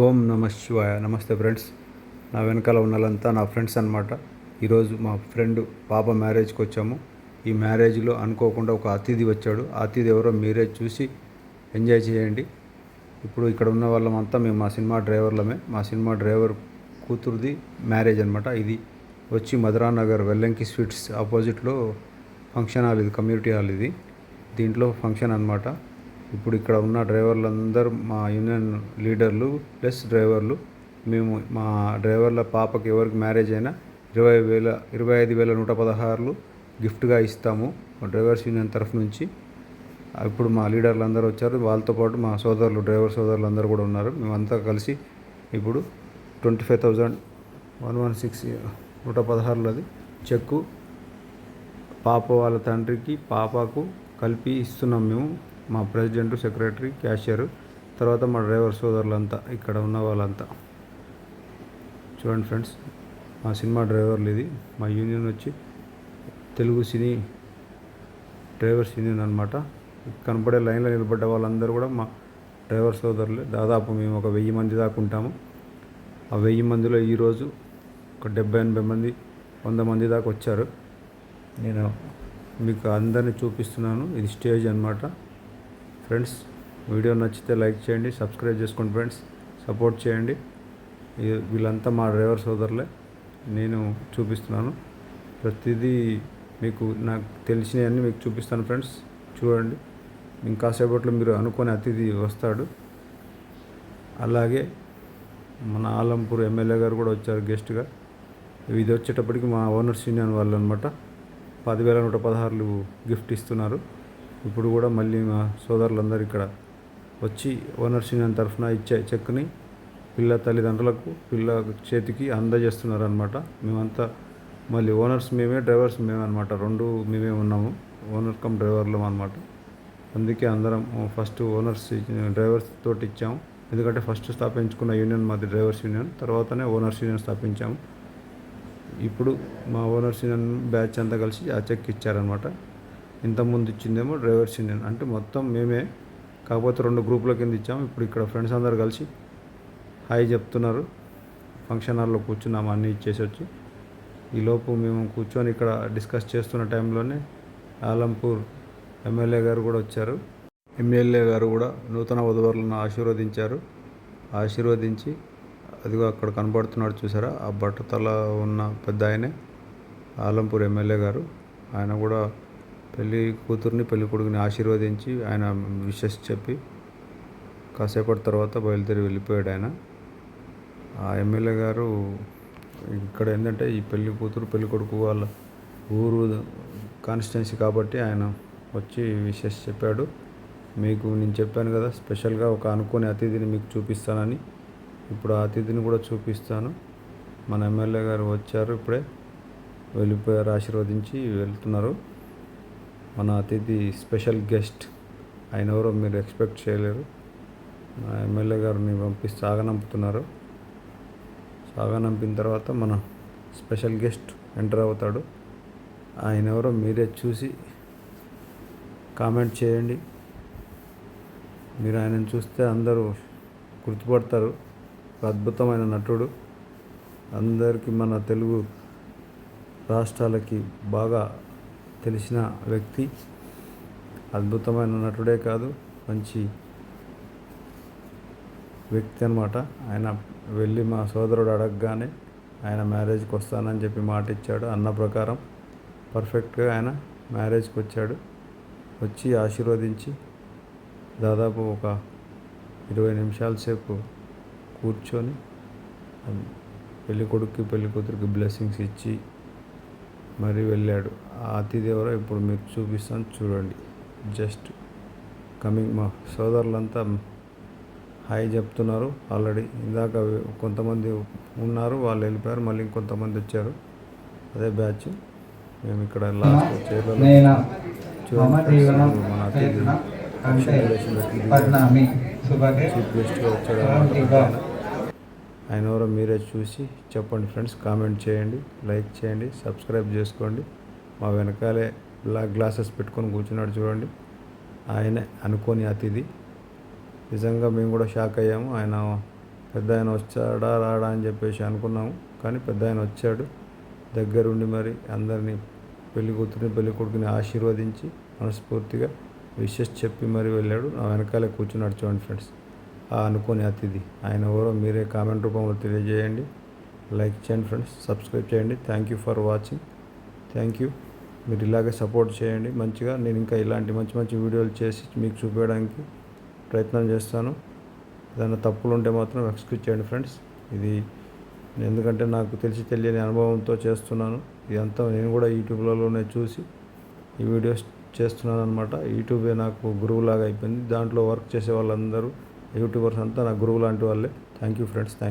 ఓం నమ శివాయ. నమస్తే ఫ్రెండ్స్. నా వెనకాల ఉన్న వాళ్ళంతా నా ఫ్రెండ్స్ అనమాట ఈరోజు మా ఫ్రెండ్ పాప మ్యారేజ్కి వచ్చాము. ఈ మ్యారేజ్లో అనుకోకుండా ఒక అతిథి వచ్చాడు. అతిథి ఎవరో మీరే చూసి ఎంజాయ్ చేయండి. ఇప్పుడు ఇక్కడ ఉన్న వాళ్ళమంతా మేము మా సినిమా డ్రైవర్లమే. మా సినిమా డ్రైవర్ కూతురుది మ్యారేజ్ అనమాట ఇది వచ్చి మధురా నగర్ వెల్లంకి స్వీట్స్ ఆపోజిట్లో ఫంక్షన్ హాల్ ఇది కమ్యూనిటీ హాల్ ఇది. దీంట్లో ఫంక్షన్ అనమాట ఇప్పుడు ఇక్కడ ఉన్న డ్రైవర్లందరూ మా యూనియన్ లీడర్లు ప్లస్ డ్రైవర్లు. మేము మా డ్రైవర్ల పాపకి ఎవరికి మ్యారేజ్ అయినా ఇరవై వేల ఇరవై ఐదు వేల నూట పదహారులు గిఫ్ట్గా ఇస్తాము మా డ్రైవర్స్ యూనియన్ తరఫు నుంచి. ఇప్పుడు మా లీడర్లు అందరూ వచ్చారు. వాళ్ళతో పాటు మా సోదరులు డ్రైవర్ సోదరులు అందరూ కూడా ఉన్నారు. మేమంతా కలిసి ఇప్పుడు twenty five thousand one one six నూట పదహారులది చెక్కు పాప వాళ్ళ తండ్రికి పాపకు కలిపి ఇస్తున్నాం మేము. మా ప్రెసిడెంట్ సెక్రటరీ క్యాషియర్ తర్వాత మా డ్రైవర్ సోదరులంతా ఇక్కడ ఉన్న వాళ్ళంతా. చూడండి ఫ్రెండ్స్ మా సినిమా డ్రైవర్లు ఇది మా యూనియన్ వచ్చి తెలుగు సినీ డ్రైవర్స్ యూనియన్ అనమాట కనపడే లైన్లో నిలబడ్డ వాళ్ళందరూ కూడా మా డ్రైవర్ సోదరులే. దాదాపు మేము ఒక వెయ్యి మంది దాకా ఉంటాము. ఆ వెయ్యి మందిలో ఈరోజు ఒక డెబ్బై ఎనభై మంది వంద మంది దాకా వచ్చారు. నేను మీకు అందరినీ చూపిస్తున్నాను. ఇది స్టేజ్ అనమాట ఫ్రెండ్స్ వీడియో నచ్చితే లైక్ చేయండి సబ్స్క్రైబ్ చేసుకోండి ఫ్రెండ్స్ సపోర్ట్ చేయండి. వీళ్ళంతా మా డ్రైవర్ సోదరులే నేను చూపిస్తున్నాను. ప్రతిదీ మీకు నాకు తెలిసినవన్నీ మీకు చూపిస్తాను ఫ్రెండ్స్ చూడండి. ఇంకాసేపట్లో మీరు అనుకునే అతిథి వస్తాడు. అలాగే మన ఆలంపూర్ ఎమ్మెల్యే గారు కూడా వచ్చారు గెస్ట్గా. ఇది వచ్చేటప్పటికి మా ఓనర్స్ యూనియన్ వాళ్ళు అనమాట పదివేల నూట పదహారులు గిఫ్ట్ ఇస్తున్నారు. ఇప్పుడు కూడా మళ్ళీ మా సోదరులందరూ ఇక్కడ వచ్చి ఓనర్స్ యూనియన్ తరఫున ఇచ్చే చెక్ని పిల్ల తల్లిదండ్రులకు పిల్ల చేతికి అందజేస్తున్నారు అనమాట మేమంతా మళ్ళీ ఓనర్స్ మేమే డ్రైవర్స్ మేమే అనమాట రెండు మేమే ఉన్నాము. ఓనర్ కమ్ డ్రైవర్లం అనమాట అందుకే అందరం ఫస్ట్ ఓనర్స్ డ్రైవర్స్ తోటి ఇచ్చాము. ఎందుకంటే ఫస్ట్ స్థాపించుకున్న యూనియన్ మాది డ్రైవర్స్ యూనియన్. తర్వాతనే ఓనర్స్ యూనియన్ స్థాపించాము. ఇప్పుడు మా ఓనర్స్ యూనియన్ బ్యాచ్ అంతా కలిసి ఆ చెక్ ఇచ్చారనమాట ఇంతకుముందు ఇచ్చిందేమో డ్రైవర్స్ యూనియన్ అంటే మొత్తం మేమే కాకపోతే రెండు గ్రూపుల కింద ఇచ్చాము ఇప్పుడు ఇక్కడ ఫ్రెండ్స్ అందరు కలిసి హాయ్ చెప్తున్నారు. ఫంక్షన్ హాల్లో కూర్చున్నాము అన్నీ ఇచ్చేసి వచ్చి. ఈలోపు మేము కూర్చొని ఇక్కడ డిస్కస్ చేస్తున్న టైంలోనే ఆలంపూర్ ఎమ్మెల్యే గారు కూడా వచ్చారు. ఎమ్మెల్యే గారు కూడా నూతన వధువరులను ఆశీర్వదించారు. ఆశీర్వదించి అదిగో అక్కడ కనబడుతున్నాడు చూసారా ఆ బట్టతల ఉన్న పెద్ద ఆయనే ఆలంపూర్ ఎమ్మెల్యే గారు. ఆయన కూడా పెళ్ళి కూతుర్ని పెళ్ళి కొడుకుని ఆశీర్వదించి ఆయన విషెస్ చెప్పి కాసేపటి తర్వాత బయలుదేరి వెళ్ళిపోయాడు ఆయన. ఆ ఎమ్మెల్యే గారు ఇక్కడ ఏంటంటే ఈ పెళ్ళి కూతురు పెళ్ళి కొడుకు వాళ్ళ ఊరు కాన్స్టిట్యున్సీ కాబట్టి ఆయన వచ్చి విషెస్ చెప్పాడు. మీకు నేను చెప్పాను కదా స్పెషల్గా ఒక అనుకోని అతిథిని మీకు చూపిస్తానని. ఇప్పుడు ఆ అతిథిని కూడా చూపిస్తాను. మన ఎమ్మెల్యే గారు వచ్చారు ఇప్పుడే. వెళ్ళిపోయారు ఆశీర్వదించి వెళ్తున్నారు. మన అతిథి స్పెషల్ గెస్ట్ ఆయన ఎవరో మీరు ఎక్స్పెక్ట్ చేయలేరు. మా ఎమ్మెల్యే గారిని పంపి సాగనంపుతున్నారు సాగనంపిన తర్వాత మన స్పెషల్ గెస్ట్ ఎంటర్ అవుతాడు. ఆయన ఎవరో మీరే చూసి కామెంట్ చేయండి. మీరు ఆయనను చూస్తే అందరూ గుర్తుపడతారు. ఒక అద్భుతమైన నటుడు. అందరికీ మన తెలుగు రాష్ట్రాలకి బాగా తెలిసిన వ్యక్తి అద్భుతమైన నటుడే కాదు మంచి వ్యక్తి అనమాట ఆయన వెళ్ళి మా సోదరుడు అడగగానే ఆయన మ్యారేజ్కి వస్తానని చెప్పి మాట ఇచ్చాడు అన్న ప్రకారం. పర్ఫెక్ట్గా ఆయన మ్యారేజ్కి వచ్చాడు. వచ్చి ఆశీర్వదించి దాదాపు ఒక ఇరవై నిమిషాల సేపు కూర్చొని పెళ్ళి పెళ్ళికూతురికి బ్లెస్సింగ్స్ ఇచ్చి మరి వెళ్ళాడు. ఆ అతిథి ఎవరో ఇప్పుడు మీకు చూపిస్తాను చూడండి. జస్ట్ కమింగ్ మా సోదరులంతా హాయ్ చెప్తున్నారు. ఆల్రెడీ ఇందాక కొంతమంది ఉన్నారు వాళ్ళు వెళ్ళిపోయారు మళ్ళీ ఇంకొంతమంది వచ్చారు. అదే బ్యాచ్. మేము ఇక్కడ లాస్ట్ చైర్లో నేను? మమ చూడండి మన అతిథి చీఫ్ గెస్ట్గా వచ్చాడు. ఆయన. ఎవరో మీరే చూసి చెప్పండి ఫ్రెండ్స్ కామెంట్ చేయండి లైక్ చేయండి సబ్స్క్రైబ్ చేసుకోండి. మా వెనకాలే బ్లాక్ గ్లాసెస్ పెట్టుకొని కూర్చున్నాడు చూడండి. ఆయనే అనుకోని అతిథి. నిజంగా మేము కూడా షాక్ అయ్యాము. ఆయన పెద్ద ఆయన వచ్చాడా రాడా అని చెప్పేసి అనుకున్నాము. కానీ పెద్ద ఆయన వచ్చాడు. దగ్గరుండి మరి అందరినీ పెళ్ళి కూతురిని పెళ్ళి కొడుకుని ఆశీర్వదించి మనస్ఫూర్తిగా విషెస్ చెప్పి మరి వెళ్ళాడు. నా వెనకాలే కూర్చున్నాడు చూడండి ఫ్రెండ్స్. అనుకునే అతిథి. ఆయన ఎవరో మీరే కామెంట్ రూపంలో తెలియజేయండి. లైక్ చేయండి ఫ్రెండ్స్ సబ్స్క్రైబ్ చేయండి. Thank you for watching thank you మీరు ఇలాగే సపోర్ట్ చేయండి. మంచిగా నేను ఇంకా ఇలాంటి మంచి మంచి వీడియోలు చేసి మీకు చూపించడానికి ప్రయత్నం చేస్తాను. ఏదైనా తప్పులు ఉంటే మాత్రం ఎక్స్క్యూజ్ చేయండి ఫ్రెండ్స్. ఇది ఎందుకంటే నాకు తెలిసి తెలియని అనుభవంతో చేస్తున్నాను. ఇదంతా నేను కూడా యూట్యూబ్లలోనే చూసి ఈ వీడియోస్ చేస్తున్నాను అనమాట యూట్యూబే నాకు గురువులాగా అయిపోయింది. దాంట్లో వర్క్ చేసే వాళ్ళందరూ యూట్యూబర్స్ అంతా నా గురువు లాంటి వాళ్ళే. Thank you friends thank